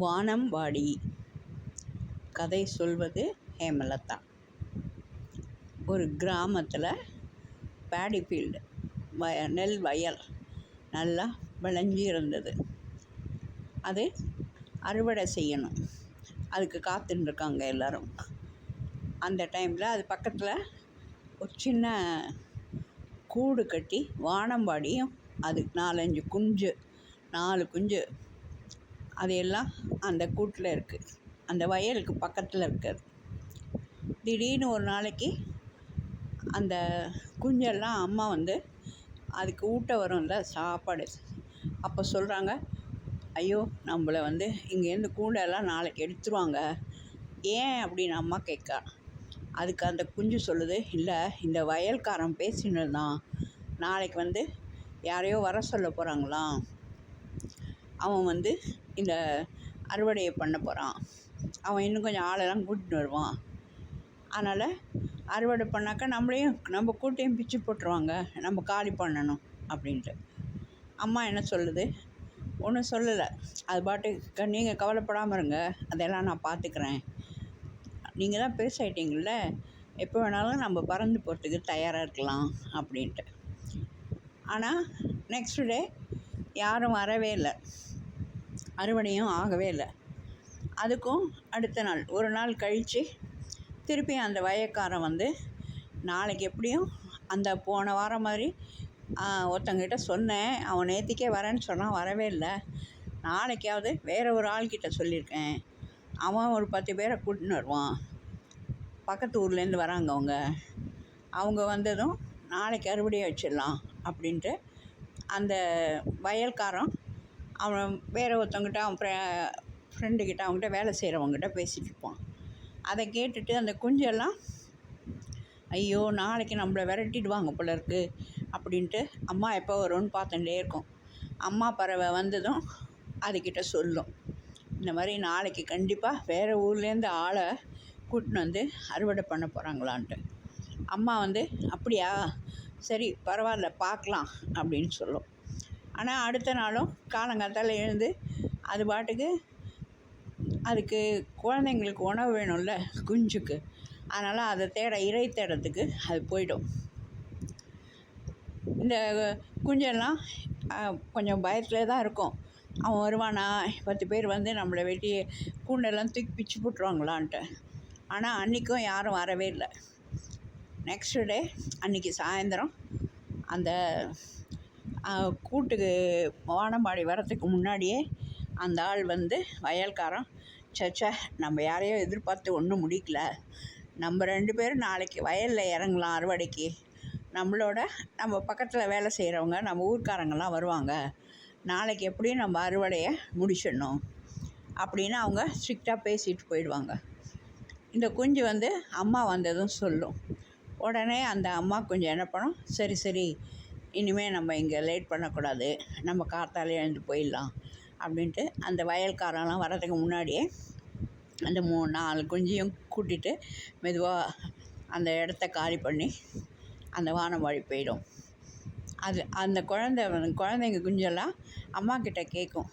வானம்பாடி கதை சொல்வது ஹேமலதா. ஒரு கிராமத்தில் பேடி ஃபீல்டு வய நெல் வயல் நல்லா விளைஞ்சி இருந்தது. அது அறுவடை செய்யணும். அதுக்கு காத்துட்ருக்காங்க எல்லோரும். அந்த டைமில் அது பக்கத்தில் ஒரு சின்ன கூடு கட்டி வானம்பாடியும் அதுக்கு நாலஞ்சு குஞ்சு நாலு குஞ்சு அது எல்லாம் அந்த கூட்டில் இருக்குது அந்த வயலுக்கு பக்கத்தில் இருக்குது திடீர்னு ஒரு நாளைக்கு அந்த குஞ்செல்லாம் அம்மா வந்து அதுக்கு ஊட்ட வரும்ல சாப்பாடு. அப்போ சொல்கிறாங்க ஐயோ நம்மள வந்து இங்கேருந்து கூண்டெல்லாம் நாளைக்கு எடுத்துருவாங்க. ஏன்? அப்படின்னு அம்மா கேட்கா. அதுக்கு அந்த குஞ்சு சொல்லுது இல்லை இந்த வயல்காரன் பேசினது தான் நாளைக்கு வந்து யாரையோ வர சொல்ல போகிறாங்களாம் அவன் வந்து இந்த அறுவடையை பண்ண போகிறான் அவன் இன்னும் கொஞ்சம் ஆளெல்லாம் கூட்டிட்டு வருவான். அதனால் அறுவடை பண்ணாக்கா நம்மளையும் நம்ம கூட்டையும் பிச்சு போட்டுருவாங்க. நம்ம காலி பண்ணணும் அப்படின்ட்டு. அம்மா என்ன சொல்லுது? ஒன்றும் சொல்லலை. அது பாட்டு நீங்கள் கவலைப்படாமல் இருங்க. அதெல்லாம் நான் பார்த்துக்கிறேன் நீங்கள் தான் பெருசாயிட்டீங்கள்ல எப்போ வேணாலும் நம்ம பறந்து போகிறதுக்கு தயாராக இருக்கலாம் அப்படின்ட்டு. ஆனால் நெக்ஸ்ட் டே யாரும் வரவே இல்லை. அறுவடையும் ஆகவே இல்லை. அதுக்கும் அடுத்த நாள் ஒரு நாள் கழித்து திருப்பி அந்த வயக்காரன் வந்து நாளைக்கு எப்படியும் அந்த போன வாரம் மாதிரி ஒருத்தங்கிட்ட சொன்னேன். அவன் நேற்றுக்கே வரேன்னு சொன்னான் வரவே இல்லை. நாளைக்காவது வேறு ஒரு ஆள்கிட்ட சொல்லியிருக்கேன். அவன் ஒரு பத்து பேரை கூட்டின்னு வருவான். பக்கத்து ஊர்லேருந்து வராங்க அவங்க. அவங்க வந்ததும் நாளைக்கு அறுவடையை வச்சிடலாம். அப்படின்ட்டு அந்த வயல்காரன் அவன் வேறு ஒருத்தவங்கிட்ட அவன் ஃப்ரெ ஃப்ரெண்டுக்கிட்ட அவங்ககிட்ட வேலை செய்கிறவங்ககிட்ட பேசிகிட்டு இருப்பான் அதை கேட்டுட்டு அந்த குஞ்செல்லாம் ஐயோ நாளைக்கு நம்மளை விரட்டிடுவாங்க போல இருக்குது அப்படின்ட்டு அம்மா எப்போ வரும்னு பார்த்துட்டே இருக்கும். அம்மா பறவை வந்ததும் அதுக்கிட்ட சொல்லும். இந்த மாதிரி நாளைக்கு கண்டிப்பாக வேறு ஊர்லேருந்து ஆளை கூட்டின்னு வந்து அறுவடை பண்ண போகிறாங்களான்ட்டு அம்மா வந்து அப்படியா? சரி பரவாயில்ல பார்க்கலாம் அப்படின்னு சொல்லும். ஆனால் அடுத்த நாளும் காலங்காத்தால எழுந்து அது பாட்டுக்கு அதுக்கு குழந்தைங்களுக்கு உணவு வேணும்ல குஞ்சுக்கு. அதனால் அதை தேட இறை தேடத்துக்கு அது போயிடும். இந்த குஞ்செல்லாம் கொஞ்சம் பயத்தில் தான் இருக்கும். அவன் வருவானா? பத்து பேர் வந்து நம்மளை வெட்டி கூண்டெல்லாம் தூக்கி பிச்சு போட்டுருவாங்களான்ட்டு. ஆனால் அன்றைக்கும் யாரும் வரவே இல்லை. நெக்ஸ்ட்டு டே அன்றைக்கி சாயந்தரம் அந்த கூட்டுக்கு வானம்பாடி வரத்துக்கு முன்னாடியே அந்த ஆள் வந்து வயல்காரன் சச்சா நம்ம யாரையோ எதிர்பார்த்து ஒன்றும் முடிக்கல. நம்ம ரெண்டு பேரும் நாளைக்கு வயலில் இறங்கலாம் அறுவடைக்கு. நம்மளோட நம்ம பக்கத்தில் வேலை செய்கிறவங்க நம்ம ஊர்க்காரங்கெல்லாம் வருவாங்க. நாளைக்கு எப்படியும் நம்ம அறுவடையை முடிச்சிடணும். அப்படின்னு அவங்க ஸ்ட்ரிக்டாக பேசிட்டு போயிடுவாங்க. இந்த குஞ்சு வந்து அம்மா வந்ததும் சொல்லும். உடனே அந்த அம்மா கொஞ்சம் என்ன பண்ணும்? சரி சரி இனிமேல் நம்ம இங்கே லேட் பண்ணக்கூடாது. நம்ம காத்தாலே எழுந்து போயிடலாம் அப்படின்ட்டு அந்த வயல்காரெல்லாம் வர்றதுக்கு முன்னாடியே அந்த மூணு நாலு குஞ்சையும் கூட்டிகிட்டு மெதுவாக அந்த இடத்த காலி பண்ணி அந்த வானவாழி போயிடும். அது அந்த குழந்தை குழந்தைங்க குஞ்செல்லாம் அம்மா கிட்ட கேட்கும்.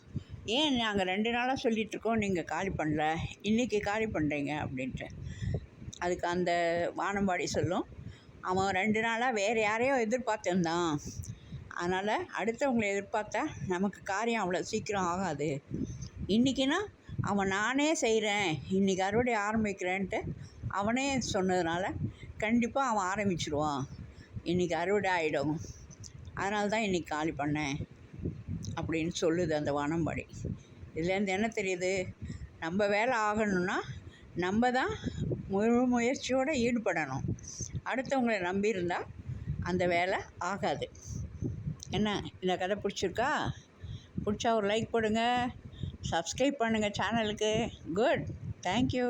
ஏன் நாங்கள் ரெண்டு நாளாக சொல்லிகிட்ருக்கோம் நீங்கள் காலி பண்ணல. இன்றைக்கி காலி பண்ணுறீங்க அப்படின்ட்டு. அதுக்கு அந்த வானம்பாடி சொல்லும். அவன் ரெண்டு நாளாக வேறு யாரையோ எதிர்பார்த்துருந்தான். அதனால் அடுத்தவங்களை எதிர்பார்த்தா நமக்கு காரியம் அவ்வளோ சீக்கிரம் ஆகாது. இன்றைக்கினா அவன் நானே செய்கிறேன் இன்றைக்கி அறுவடை ஆரம்பிக்கிறேன்ட்டு அவனே சொன்னதுனால கண்டிப்பாக அவன் ஆரம்பிச்சிடுவான் இன்றைக்கி அறுவடை ஆகிடும் அதனால தான் இன்றைக்கி காலி பண்ணேன் அப்படின்னு சொல்லுது அந்த வானம்பாடி. இதுலேருந்து என்ன தெரியுது? நம்ம வேலை ஆகணும்னா நம்ம தான் முழு முயற்சியோடு ஈடுபடணும். அடுத்தவங்களை நம்பி இருந்தால் அந்த வேலை ஆகாது. என்ன இந்த கதை பிடிச்சிருக்கா? பிடிச்சா ஒரு லைக் போடுங்க. சப்ஸ்கிரைப் பண்ணுங்கள் சேனலுக்கு குட் தேங்க்யூ